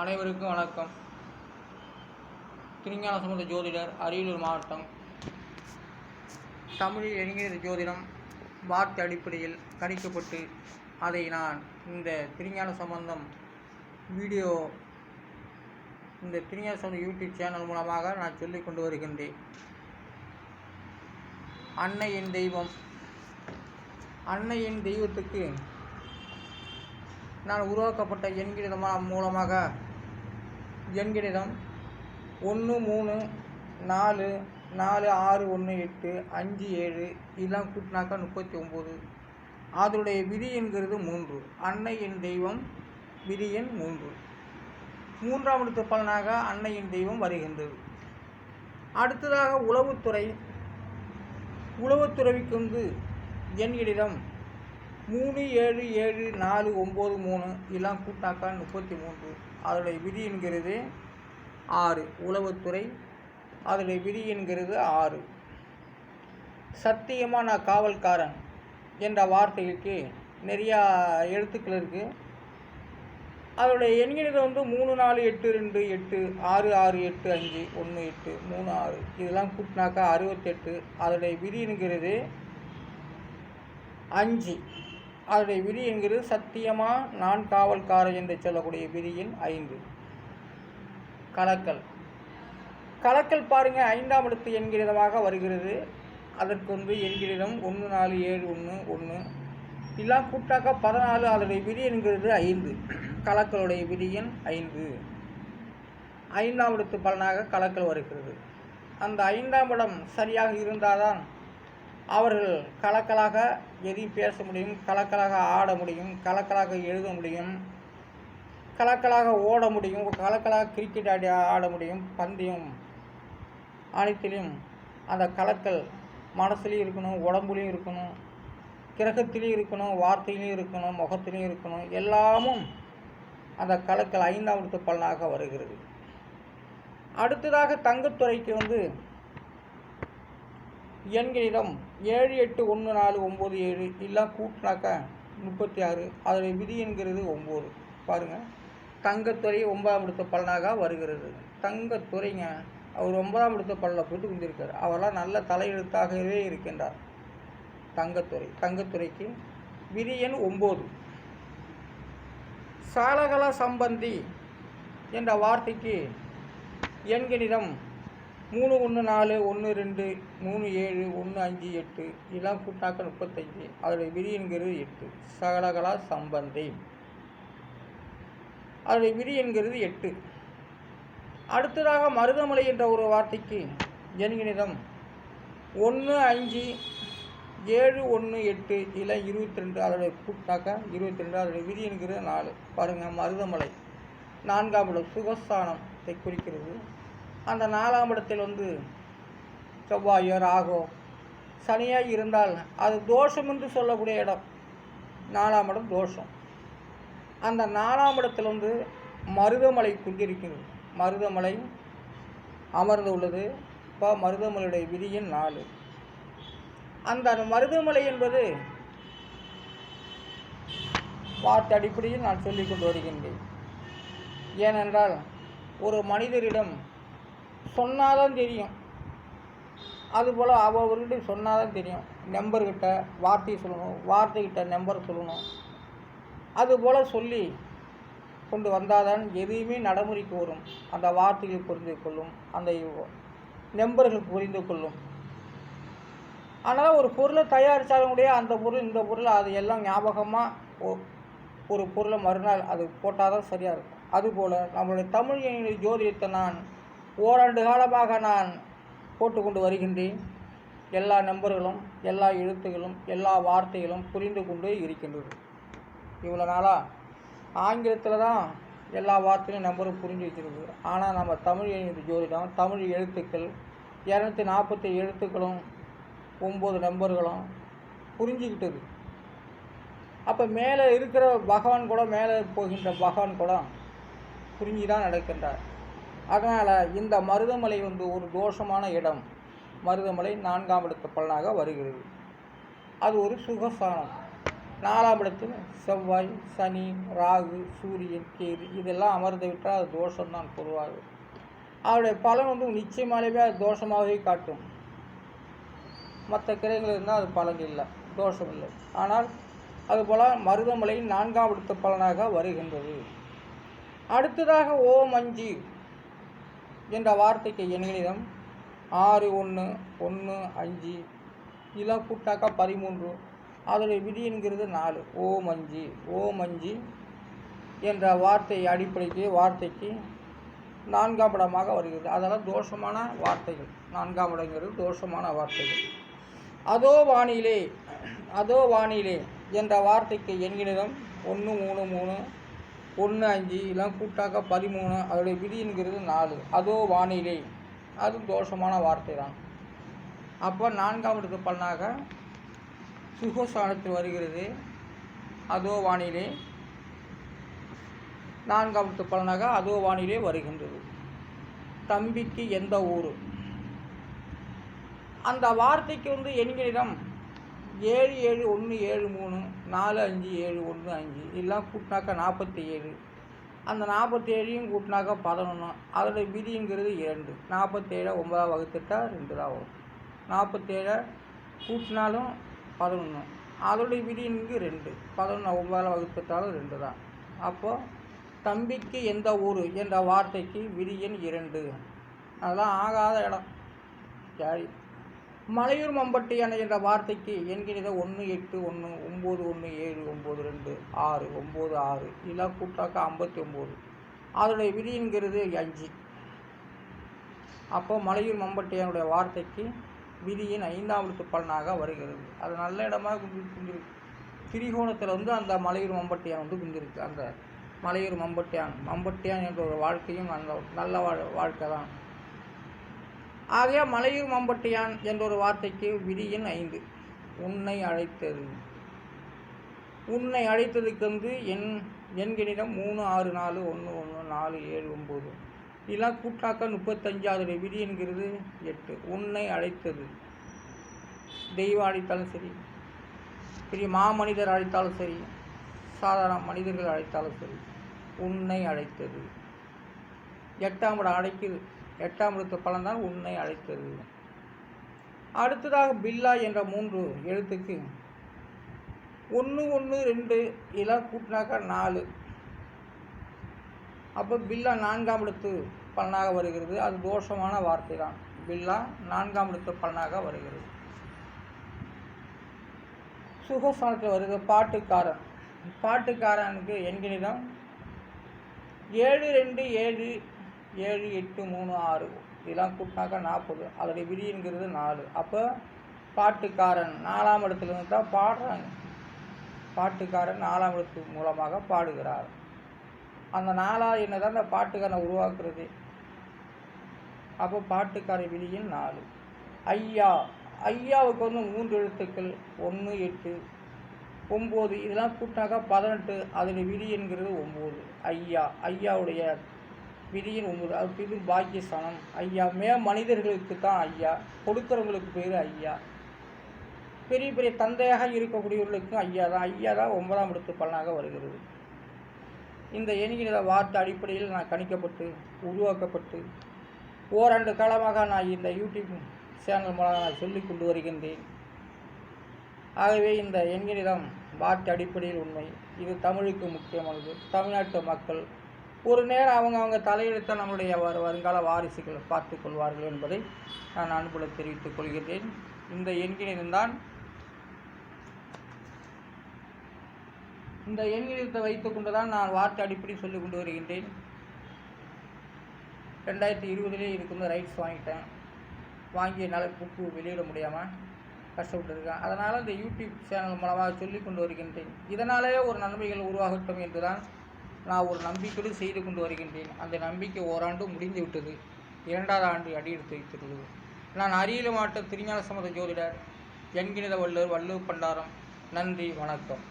அனைவருக்கும் வணக்கம். திருஞான சம்பந்த ஜோதிடர் அரியலூர் மாவட்டம் தமிழில் என்கிற ஜோதிடம் வார்த்தை அடிப்படையில் கணிக்கப்பட்டு அதை நான் இந்த திருஞான சம்பந்தம் வீடியோ இந்த திருஞான சம்பந்தம் யூடியூப் சேனல் மூலமாக நான் சொல்லிக் கொண்டு வருகின்றேன். அன்னையின் தெய்வம். அன்னையின் தெய்வத்துக்கு நான் உருவாக்கப்பட்ட என்கிற மூலமாக எண்கிணிதம் ஒன்று மூணு நாலு நாலு ஆறு ஒன்று எட்டு அஞ்சு ஏழு இதெல்லாம் கூட்டினாக்கா முப்பத்தி ஒம்பது அதனுடைய விதி என்கிறது மூன்று. அன்னையின் தெய்வம் விதி எண் மூன்று. மூன்றாம் இடத்து பலனாக அன்னையின் தெய்வம் வருகின்றது. அடுத்ததாக உளவுத்துறை. உளவுத்துறைக்கு வந்து எண்கிணிதம் மூணு ஏழு ஏழு நாலு ஒம்பது மூணு இதெல்லாம் கூட்டாக்கா முப்பத்தி மூன்று. அதனுடைய விதி என்கிறது ஆறு. உளவுத்துறை. அதனுடைய விதி என்கிறது ஆறு. சத்தியமான காவல்காரன் என்ற வார்த்தைக்கு நிறையா எழுத்துக்கள் இருக்குது அதோடைய எண்கிறது வந்து மூணு நாலு எட்டு ரெண்டு எட்டு ஆறு ஆறு எட்டு அஞ்சு ஒன்று எட்டு மூணு ஆறு. இதெல்லாம் கூட்டினாக்கா அறுபத்தெட்டு. அதோடைய விதி என்கிறது அஞ்சு. அதனுடைய விதி என்கிறது சத்தியமா நான் காவல்காரர் என்று சொல்லக்கூடிய விதியின் ஐந்து. கலக்கல். கலக்கல் பாருங்க ஐந்தாம் இடத்து என்கிறதமாக வருகிறது. அதற்கு வந்து என்கிறதம் ஒன்று நாலு ஏழு ஒன்று ஒன்று. எல்லாம் கூட்டாக்க பதினாலு அதனுடைய விதி என்கிறது ஐந்து. கலக்கலுடைய விதியின் ஐந்து. ஐந்தாம் இடத்து பலனாக கலக்கல் வருகிறது. அந்த ஐந்தாம் இடம் சரியாக இருந்தால்தான் அவர்கள் கலக்கலாக எதையும் பேச முடியும்? கலக்கலாக ஆட முடியும்? கலக்கலாக எழுத முடியும்? கலக்கலாக ஓட முடியும்? கலக்கலாக கிரிக்கெட் ஆடி ஆட முடியும்? பந்தயம் அனைத்திலையும் அந்த கலக்கல் மனசுலேயும் இருக்கணும் உடம்புலையும் இருக்கணும் கிரகத்திலையும் இருக்கணும் வார்த்தையிலையும் இருக்கணும் முகத்திலையும் இருக்கணும். எல்லாமும் அந்த கலக்கல் ஐந்தாம் பலனாக வருகிறது. அடுத்ததாக தங்கத்துறைக்கு வந்து எண்களிடம் ஏழு எட்டு ஒன்று நாலு ஒம்பது ஏழு எல்லாம் கூட்டினாக்கா முப்பத்தி ஆறு. அதோடைய விதி என்கிறது ஒம்பது. பாருங்கள் தங்கத்துறை ஒன்பதாம் இடத்த பலனாக வருகிறது. தங்கத்துறைங்க அவர் ஒன்பதாம் இடத்த பலனில் போட்டு வந்திருக்கார். அவரெல்லாம் நல்ல தலையெழுத்தாகவே இருக்கின்றார். தங்கத்துறை தங்கத்துறைக்கு விதி எண் ஒம்பது. சாலகல சம்பந்தி என்ற வார்த்தைக்கு எண்கணிதம் மூணு ஒன்று நாலு ஒன்று ரெண்டு மூணு ஏழு ஒன்று அஞ்சு எட்டு இதெல்லாம் கூட்டாக்க முப்பத்தஞ்சு அதோடைய விதி என்கிறது எட்டு. சகலகலா சம்பந்தி. அதோடைய விதி என்கிறது எட்டு. அடுத்ததாக மருதமலை என்ற ஒரு வார்த்தைக்கு ஜனகணிதம் ஒன்று அஞ்சு ஏழு ஒன்று எட்டு இல்லை இருபத்தி ரெண்டு அதோடைய கூட்டாக்க இருபத்தி ரெண்டு அதோடைய விதி என்கிறது நாலு. பாருங்கள் மருதமலை. நான்காம் இடம் சுகஸ்தானத்தை குறிக்கிறது. அந்த நாலாம் இடத்தில் வந்து செவ்வாயோ ராகோ சனியாக இருந்தால் அது தோஷம் என்று சொல்லக்கூடிய இடம். நாலாம் இடம் தோஷம். அந்த நாலாம் இடத்தில் வந்து மருதமலை கொண்டிருக்கிறது மருதமலை அமர்ந்து உள்ளது இப்போ மருதமலையுடைய விதியின் நாலு. அந்த மருதமலை என்பது பார்த்து அடிப்படையில் நான் சொல்லிக் கொண்டு வருகின்றேன். ஏனென்றால் ஒரு மனிதரிடம் சொன்னாதான் தெரியும். அதுபோல் அவர்கிட்ட சொன்னாதான் தெரியும். நம்பர்கிட்ட வார்த்தையை சொல்லணும். வார்த்தைக்கிட்ட நம்பர் சொல்லணும். அதுபோல் சொல்லி கொண்டு வந்தால்தான் எதையுமே நடைமுறைக்கு வரும் அந்த வார்த்தைகள் புரிந்து கொள்ளும். அந்த நம்பர்கள் புரிந்து கொள்ளும். ஆனால் ஒரு பொருளை தயாரித்தாலும் கூட அந்த பொருள் இந்த பொருள் அது எல்லாம் ஞாபகமாக ஒரு பொருளை மறுநாள் அது போட்டால் தான் சரியாக இருக்கும் அதுபோல் நம்மளுடைய தமிழ் ஜோதிடத்தை நான் ஓராண்டு காலமாக நான் போட்டுக்கொண்டு வருகின்றேன். எல்லா நம்பர்களும் எல்லா எழுத்துகளும் எல்லா வார்த்தைகளும் புரிந்து கொண்டு இருக்கின்றது இவ்வளோ நாளாக ஆங்கிலத்தில் தான் எல்லா வார்த்தையும் நம்பரும் புரிஞ்சு வச்சிருக்கு ஆனால் நம்ம தமிழ் ஜோதிடம் தமிழ் எழுத்துக்கள் இரநூத்தி நாற்பத்தி எழுத்துக்களும் ஒம்பது நம்பர்களும் புரிஞ்சுக்கிட்டது. அப்போ மேலே இருக்கிற பகவான் கூட மேலே போகின்ற பகவான் கூட புரிஞ்சு தான் நடக்கின்றார். அதனால் இந்த மருதமலை வந்து ஒரு தோஷமான இடம். மருதமலை நான்காம் இடத்து பலனாக வருகிறது. அது ஒரு சுகஸ்தானம். நாலாம் இடத்தில் செவ்வாய் சனி ராகு சூரியன் கேது இதெல்லாம் அமர்ந்து விட்டால் அது தோஷம்தான் பொதுவாக அவருடைய பலன் வந்து நிச்சயமாகவே அது தோஷமாகவே காட்டும். மற்ற கிரைகள் இருந்தால் அது பலன் இல்லை தோஷம் இல்லை. ஆனால் அதுபோல் மருதமலை நான்காம் இடத்த பலனாக வருகின்றது. அடுத்ததாக ஓம் அஞ்சு என்ற வார்த்தைக்கு எண்கணிதம் ஆறு ஒன்று ஒன்று அஞ்சு இதெல்லாம் கூட்டாக்கா பதிமூன்று அதோடைய விதிங்கிறது நாலு. ஓம் அஞ்சு ஓம் அஞ்சு என்ற வார்த்தை அடிப்படைக்கு வார்த்தைக்கு நான்காம் இடமாக வருகிறது. அதெல்லாம் தோஷமான வார்த்தைகள். நான்காம் இடங்கிறது தோஷமான வார்த்தைகள். அதோ வானிலே அதோ வானிலே என்ற வார்த்தைக்கு எண்கிணிதம் ஒன்று மூணு மூணு ஒன்று அஞ்சு எல்லாம் கூட்டாக்க பதிமூணு அதோடைய விதிங்கிறது நாலு. அதோ வானிலை. அது தோஷமான வார்த்தை தான் அப்போ நான்காம் இடத்து பலனாக சுகஸ்தானத்தில் வருகிறது. அதோ வானிலை. நான்காம் இடத்து பலனாக அதோ வானிலை வருகின்றது. தம்பிக்கு எந்த ஊர்? அந்த வார்த்தைக்கு வந்து எண்களிடம் ஏழு ஏழு ஒன்று ஏழு மூணு நாலு அஞ்சு ஏழு ஒன்று அஞ்சு இதெல்லாம் கூட்டினாக்கா நாற்பத்தி ஏழு அந்த நாற்பத்தி ஏழையும் கூட்டினாக்கா பதினொன்று அதோட விதிங்கிறது இரண்டு. நாற்பத்தேழை ஒன்பதாக வகுத்துட்டா ரெண்டு தான் வரும். நாற்பத்தேழை கூட்டினாலும் பதினொன்று அதோடைய விதிங்கு ரெண்டு. பதினொன்று ஒன்பதால் வகுத்துட்டாலும் ரெண்டு தான். அப்போது தம்பிக்கு எந்த ஊர் என்ற வார்த்தைக்கு விதியன் இரண்டு. அதெல்லாம் ஆகாத இடம். சரி. மலையூர் மம்பட்டி அணை என்ற வார்த்தைக்கு என்கிற ஒன்று எட்டு ஒன்று ஒம்பது ஒன்று ஏழு ஒம்பது ரெண்டு ஆறு ஒம்பது ஆறு இதெல்லாம் கூட்டாக்கா ஐம்பத்தி ஒம்பது அதோடைய விதிங்கிறது அஞ்சு. அப்போ மலையூர் மம்பட்டியனுடைய வார்த்தைக்கு விதியின் ஐந்தாம் எழுத்து பலனாக வருகிறது. அது நல்ல இடமாக குந்திருக்கு திரிகோணத்தில் வந்து அந்த மலையூர் மம்பட்டியான் வந்து குந்திருக்கு அந்த மலையூர் மம்பட்டியான் மம்பட்டியான் என்ற ஒரு வாழ்க்கையும் அந்த நல்ல வாழ் வாழ்க்கை தான். ஆகிய மலையூர் மம்பட்டியான் என்ற ஒரு வார்த்தைக்கு விதியின் ஐந்து. உன்னை அழைத்தது. உன்னை அழைத்ததுக்கு வந்து என் எண்கணிதம் மூணு ஆறு நாலு ஒன்று ஒன்று நாலு ஏழு ஒம்பது இதெல்லாம் கூட்டாக்க முப்பத்தஞ்சாவது விதி என்கிறது எட்டு. உன்னை அழைத்தது. தெய்வம் அழைத்தாலும் சரி பெரிய மாமனிதர் அழைத்தாலும் சரி சாதாரண மனிதர்கள் அழைத்தாலும் சரி உன்னை அழைத்தது. எட்டாம் இடம் அழைக்குது எட்டாம் இடத்து பலன்தான் உன்னை அழைத்தது. அடுத்ததாக பில்லா என்ற மூன்று எழுத்துக்கு ஒன்று ஒன்று ரெண்டு இதெல்லாம் கூட்டினாக்கா நாலு. அப்போ பில்லா நான்காம் இடத்து பலனாக வருகிறது. அது தோஷமான வார்த்தை தான் பில்லா நான்காம் இடத்து பலனாக வருகிறது. சுகஸ்தானத்தில் வருகிற பாட்டுக்காரன். பாட்டுக்காரனுக்கு எண்கணிதம் ஏழு ரெண்டு ஏழு ஏழு எட்டு மூணு ஆறு. இதெல்லாம் கூட்டினாக்கா நாற்பது. அதோடைய விதிங்கிறது நாலு. அப்போ பாட்டுக்காரன் நாலாம் இடத்துலேருந்து தான் பாடுறாங்க. பாட்டுக்காரன் நாலாம் இடத்து மூலமாக பாடுகிறார். அந்த நாலாவது என்ன தான் அந்த பாட்டுக்காரனை உருவாக்குறது. அப்போ பாட்டுக்கார விதியின் நாலு. ஐயா. ஐயாவுக்கு வந்து மூன்று எழுத்துக்கள். ஒன்று எட்டு ஒம்பது. இதெல்லாம் கூட்டினாக்கா பதினெட்டு. அதில் விதி என்கிறது ஒம்பது. ஐயா. ஐயாவுடைய பிரியின் உமர் அது இது பாக்கியஸ்தானம். ஐயா மே மனிதர்களுக்கு தான் ஐயா கொடுக்குறவங்களுக்கு பேர் ஐயா. பெரிய பெரிய தந்தையாக இருக்கக்கூடியவர்களுக்கும் ஐயா தான் ஐயா தான் ஒன்பதாம் இடத்து பலனாக வருகிறது. இந்த எண்கிற வார்த்தை அடிப்படையில் நான் கணிக்கப்பட்டு உருவாக்கப்பட்டு ஓராண்டு காலமாக நான் இந்த யூடியூப் சேனல் மூலம் நான் சொல்லிக் கொண்டு வருகின்றேன். ஆகவே இந்த எண்கிணிதம் வார்த்தை அடிப்படையில் உண்மை. இது தமிழுக்கு முக்கியமானது. தமிழ்நாட்டு மக்கள் ஒரு நேரம் அவங்க அவங்க தலையெடுத்த நம்முடைய வரு வருங்கால வாரிசுகள் பார்த்து கொள்வார்கள் என்பதை நான் அன்புடன் தெரிவித்துக் கொள்கிறேன் இந்த எண்கிணிதம்தான் இந்த எண்கிணிதத்தை வைத்துக்கொண்டு தான் நான் வார்த்தை அடிப்படை சொல்லிக் கொண்டு வருகின்றேன். ரெண்டாயிரத்தி இருபதுலேயே இதுக்கு வந்து ரைட்ஸ் வாங்கிட்டேன். வாங்கி என்னால் புக்கு வெளியிட முடியாமல் கஷ்டப்பட்டுருக்கேன். அதனால் இந்த யூடியூப் சேனல் மூலமாக சொல்லி கொண்டு வருகின்றேன். இதனாலேயே ஒரு நன்மைகள் உருவாகட்டும் என்று தான் நான் ஒரு நம்பிக்கையோடு செய்து கொண்டு வருகின்றேன். அந்த நம்பிக்கை ஓராண்டு முடிந்து விட்டது. இரண்டாவது ஆண்டு அடியெடுத்து வைத்துள்ளது நான் அரியல மாவட்ட திருஞான சமத ஜோதிடர் என்கிணித வள்ளுவர் வள்ளுவர் பண்டாரம். நன்றி வணக்கம்.